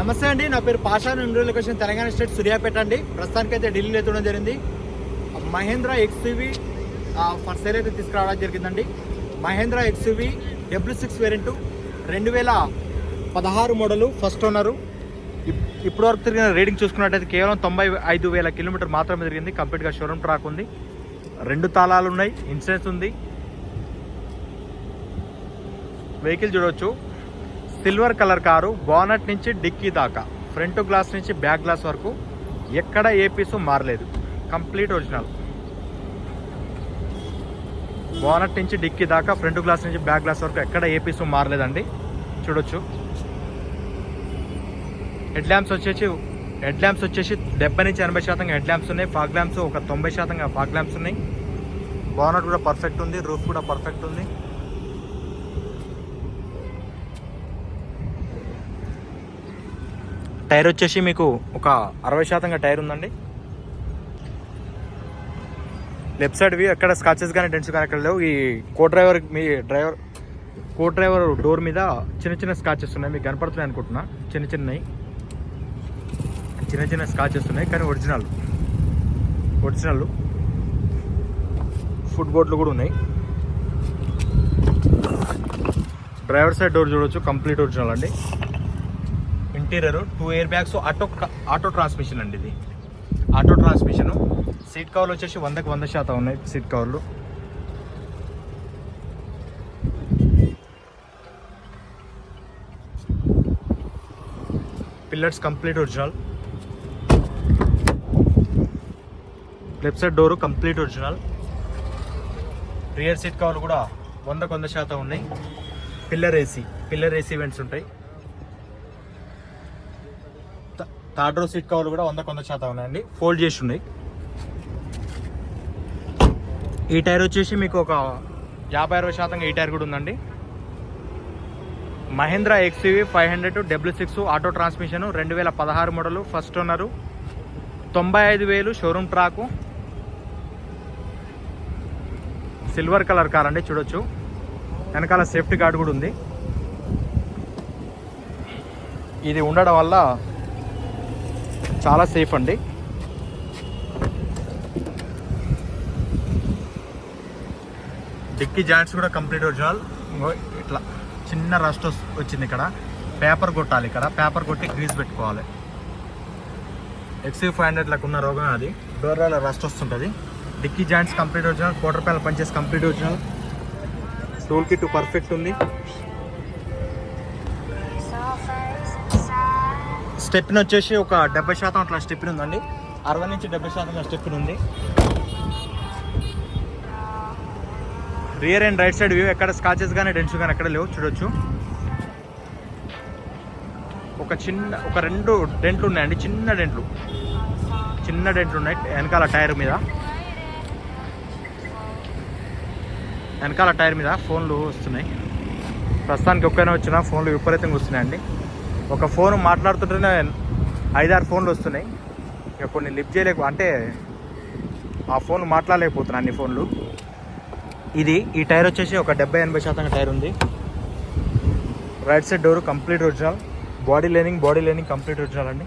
నమస్తే అండి నా పేరు పాషా నుండి లొకేషన్ తెలంగాణ స్టేట్ సూర్యాపేట అండి. ప్రస్తుతానికి అయితే ఢిల్లీలో ఎత్తడం జరిగింది. మహేంద్ర ఎక్స్యూవి ఫర్ సేల్ అయితే తీసుకురావడం జరిగిందండి. Mahindra XUV W six variant రెండు వేల పదహారు మోడలు ఫస్ట్ ఓనరు ఇప్- ఇప్పటి వరకు తిరిగిన రీడింగ్ చూసుకున్నట్టయితే కేవలం తొంభై ఐదు వేల కిలోమీటర్ మాత్రమే తిరిగింది. కంప్లీట్గా షోరూమ్ ట్రాక్ ఉంది. రెండు తాళాలు ఉన్నాయి ఇన్సూరెన్స్ ఉంది. వెహికల్ చూడవచ్చు సిల్వర్ కలర్ కారు బోనట్ నుంచి డిక్కీ దాకా. ఫ్రంట్ గ్లాస్ నుంచి బ్యాక్ గ్లాస్ వరకు ఎక్కడ ఏ పీసు మారలేదు. Complete original. బోనట్ నుంచి డిక్కీ దాకా ఫ్రంట్ గ్లాస్ నుంచి బ్యాక్ గ్లాస్ వరకు ఎక్కడ ఏ పీసు మారలేదండి. చూడొచ్చు. హెడ్ ల్యాంప్స్ వచ్చేసి హెడ్ ల్యాంప్స్ వచ్చేసి డెబ్బై నుంచి ఎనభై శాతం హెడ్ ల్యాంప్స్ ఉన్నాయి. ఫాగ్ ల్యాంప్స్ ఒక తొంభై శాతంగా ఫాగ్ ల్యాంప్స్ ఉన్నాయి. బోనట్ కూడా పర్ఫెక్ట్ ఉంది. రూఫ్ కూడా పర్ఫెక్ట్ ఉంది. టైర్ వచ్చేసి మీకు ఒక అరవై శాతంగా టైర్ ఉందండి. లెఫ్ట్ సైడ్వి ఎక్కడ స్కాచెస్ కానీ డెంట్స్ కానీ ఎక్కడ లేవు. ఈ కో డ్రైవర్ మీ డ్రైవర్ కో డ్రైవర్ డోర్ మీద చిన్న చిన్న స్కాచెస్ ఉన్నాయి. మీకు కనపడుతున్నాయి అనుకుంటున్నా. చిన్న చిన్నవి. చిన్న చిన్న స్కాచెస్ ఉన్నాయి కానీ ఒరిజినల్. ఒరిజినల్. ఫుడ్ బోర్డులు కూడా ఉన్నాయి. డ్రైవర్ సైడ్ డోర్ చూడొచ్చు. కంప్లీట్ ఒరిజినల్ అండి. Interior two air bags auto auto transmission అండి ఇది. ఆటో ట్రాన్స్మిషన్ సీట్ కవర్లు వచ్చేసి వందకు వంద శాతం ఉన్నాయి సీట్ కవర్లు pillars complete original left side door complete original rear seat కవర్లు కూడా వందకు వంద శాతం ఉన్నాయి. Pillar AC pillar AC vents ఉంటాయి. థర్డ్ రో సీట్ కవర్లు కూడా వంద శాతం ఉన్నాయండి. ఫోల్డ్ చేసి ఉన్నాయి. ఈ టైర్ వచ్చేసి మీకు ఒక యాభై అరవై శాతంగా ఈ టైర్ కూడా ఉందండి. Mahindra XUV five hundred W six auto transmission రెండు వేల పదహారు మోడలు ఫస్ట్ ఓనరు తొంభై ఐదు వేలు showroom track silver colour car అండి చూడొచ్చు. వెనకాల సేఫ్టీ గార్డ్ కూడా ఉంది. ఇది ఉండడం వల్ల చాలా సేఫ్ అండి. డిక్కీ జాయింట్స్ కూడా కంప్లీట్ ఒరిజినల్. ఇట్లా చిన్న రస్ట్ వచ్చింది ఇక్కడ. పేపర్ కొట్టాలి ఇక్కడ. పేపర్ కొట్టి గ్రీజ్ పెట్టుకోవాలి. ఎక్సీ ఫైవ్ హండ్రెడ్లకు ఉన్న రోగం అది. డోర్ల రస్ట్ వస్తుంటుంది. Dicky joints complete original. Quarter పేల పంచేసి complete original. Tool kit perfect ఉంది. స్టెప్ని వచ్చేసి ఒక డెబ్బై శాతం అట్లా స్టెప్ని ఉందండి. అరవై నుంచి డెబ్బై శాతం స్టెప్ని ఉంది. Rear and right side view ఎక్కడ స్కాచెస్ కానీ డెన్స్ కానీ ఎక్కడ లేవు చూడొచ్చు. ఒక చిన్న ఒక రెండు డెంట్లు ఉన్నాయండి చిన్న డెంట్లు. చిన్న డెంట్లు ఉన్నాయి వెనకాల టైర్ మీద. వెనకాల టైర్ మీద ఫోన్లు వస్తున్నాయి. ప్రస్తుతానికి ఒక్కనే వచ్చిన ఫోన్లు విపరీతంగా వస్తున్నాయండి. ఒక ఫోన్ మాట్లాడుతుంటేనే ఐదారు ఫోన్లు వస్తున్నాయి. ఇక కొన్ని లిఫ్ట్ చేయలేక అంటే ఆ ఫోన్ మాట్లాడలేకపోతున్నాను అన్ని ఫోన్లు. ఇది ఈ టైర్ వచ్చేసి ఒక డెబ్బై ఎనభై శాతం టైర్ ఉంది. Right side door complete original. Body lining body lining complete original అండి.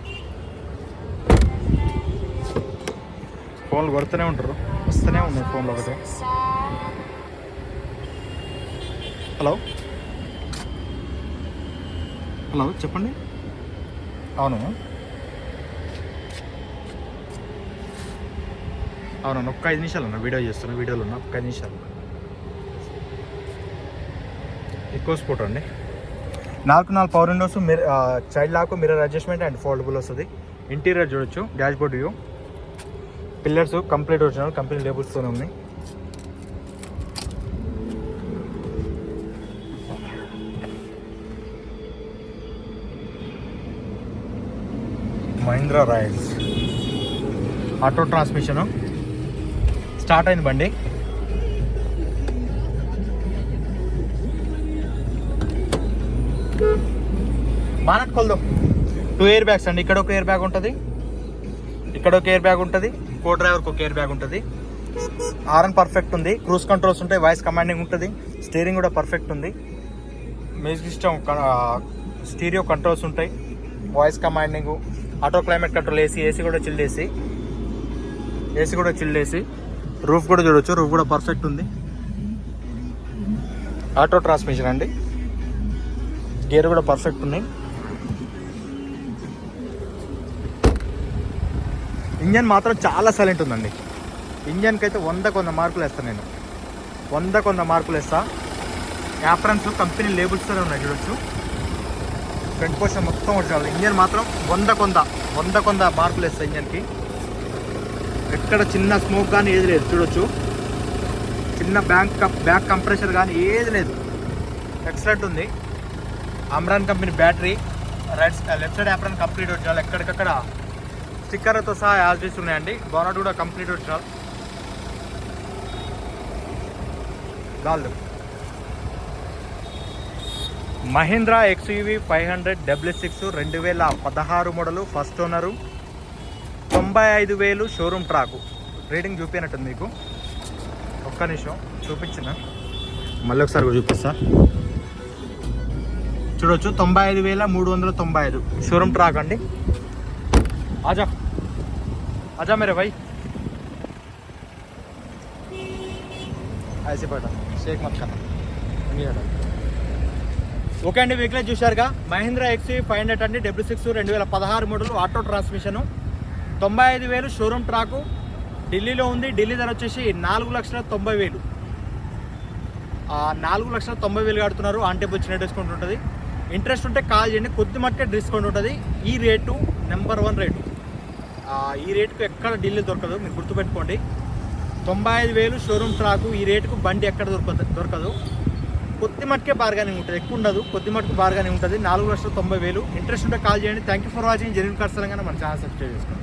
ఫోన్లు కొడుతూనే ఉంటారు. వస్తూనే ఉన్నాయి ఫోన్లు ఒకటి. హలో? హలో చెప్పండి. అవును. అవునన్నా ఒక్క ఐదు నిమిషాలు అన్న వీడియో చేస్తున్నా వీడియోలో ఉన్నా ఒక్క ఐదు నిమిషాలు. ఎక్కువ స్పోర్ట్ అండి నాలుగు నాలుగు power windows మిర child lock mirror adjustment and foldable వస్తుంది. ఇంటీరియర్ చూడొచ్చు dash board view pillars complete original company లేబుల్స్తోనే ఉన్నాయి Mahindra Royals auto transmission. Start అయింది బండి. బానట్ కొలదాం. టూ ఎయిర్ బ్యాగ్స్ అండి. ఇక్కడ ఒక ఎయిర్ బ్యాగ్ ఉంటుంది. ఇక్కడ ఒక ఎయిర్ బ్యాగ్ ఉంటుంది. కో డ్రైవర్కి ఒక ఎయిర్ బ్యాగ్ ఉంటుంది. ఆర్ఎన్ పర్ఫెక్ట్ ఉంది. క్రూజ్ కంట్రోల్స్ ఉంటాయి. వాయిస్ కమాండింగ్ ఉంటుంది. స్టీరింగ్ కూడా పర్ఫెక్ట్ ఉంది. మ్యూజిక్ సిస్టమ్ స్టీరియో కంట్రోల్స్ ఉంటాయి. Voice commanding auto climate control AC AC కూడా చిల్డ్ ఏసీ. ఏసీ కూడా చిల్డ్ ఏసీ. రూఫ్ కూడా చూడొచ్చు రూఫ్ కూడా పర్ఫెక్ట్ ఉంది. ఆటో ట్రాన్స్మిషన్ అండి. గేర్ కూడా పర్ఫెక్ట్ ఉన్నాయి. ఇంజన్ మాత్రం చాలా సైలెంట్ ఉందండి. ఇంజన్కి అయితే వంద కొంద మార్కులు వేస్తాను నేను. వంద కొంద మార్కులు వేస్తా. యాప్రన్స్ కంపెనీ లేబుల్స్తోనే ఉన్నాయి చూడొచ్చు. ఫ్రంట్ పోర్షన్ మొత్తం ఒరిజినల్. ఇంజన్ మాత్రం వంద కొంద వంద కొంద మార్పులు వేస్తాయి ఇంజన్కి. ఎక్కడ చిన్న స్మోక్ కానీ ఏది లేదు చూడొచ్చు. చిన్న బ్యాంక్ బ్యాక్ కంప్రెషర్ కానీ ఏది లేదు. ఎక్సలెంట్ ఉంది. Amaron company battery right left side apron complete original. ఎక్కడికక్కడ స్టిక్కర్తో సహా యాజ్ ఉన్నాయండి. బోనట్ కూడా కంప్లీట్ ఒరిజినల్. గాళ్ళు Mahindra XUV five hundred W six రెండు వేల పదహారు మోడలు ఫస్ట్ ఓనరు. తొంభై ఐదు వేలు షోరూమ్ ట్రాకు. రీడింగ్ చూపినట్టుంది మీకు. ఒక్క నిమిషం చూపించిన. మళ్ళీ ఒకసారి చూపిస్తా. చూడొచ్చు తొంభై ఐదు వేల మూడు వందల తొంభై ఐదు. షోరూమ్ ట్రాక్ అండి. ఆజా. ఆజా మేరే భాయ్. ఐసీ షేక్ మత్ కన్నా ఓకే అండి వెహికల్ చూశారుగా. మహీంద్రా ఎక్సీ ఫైవ్ హండ్రెడ్ అండి డబ్ల్యూ సిక్స్ రెండు వేల పదహారు మోడల్ ఆటో ట్రాన్స్మిషను తొంభై ఐదు వేలు షోరూమ్ ట్రాకు ఢిల్లీలో ఉంది ఢిల్లీ ధర వచ్చేసి నాలుగు లక్షల తొంభై వేలు. నాలుగు లక్షల తొంభై వేలు కడుతున్నారు. ఆన్ టేబుల్ చిన్న డిస్కౌంట్ ఉంటుంది. ఇంట్రెస్ట్ ఉంటే కాల్ చేయండి. కొద్ది మట్టుకే డిస్కౌంట్ ఉంటుంది. ఈ రేటు నెంబర్ వన్ రేటు ఈ రేటుకు ఎక్కడ ఢిల్లీ దొరకదు మీరు గుర్తుపెట్టుకోండి. తొంభై ఐదు వేలు షోరూమ్ ట్రాకు ఈ రేటుకు బండి ఎక్కడ దొరకదు దొరకదు. కొద్ది మట్టుకే బార్గానింగ్ ఉంటుంది. ఎక్కువ ఉండదు. కొద్ది మట్టుకు బార్గానింగ్ ఉంటుంది. నాలుగు లక్షల తొంభై వేలు. ఇంట్రెస్ట్ ఉంటే కాల్ చేయండి. Thank you for watching genuine cars Telangana మన ఛానల్ సబ్స్క్రైబ్ చేసుకోండి.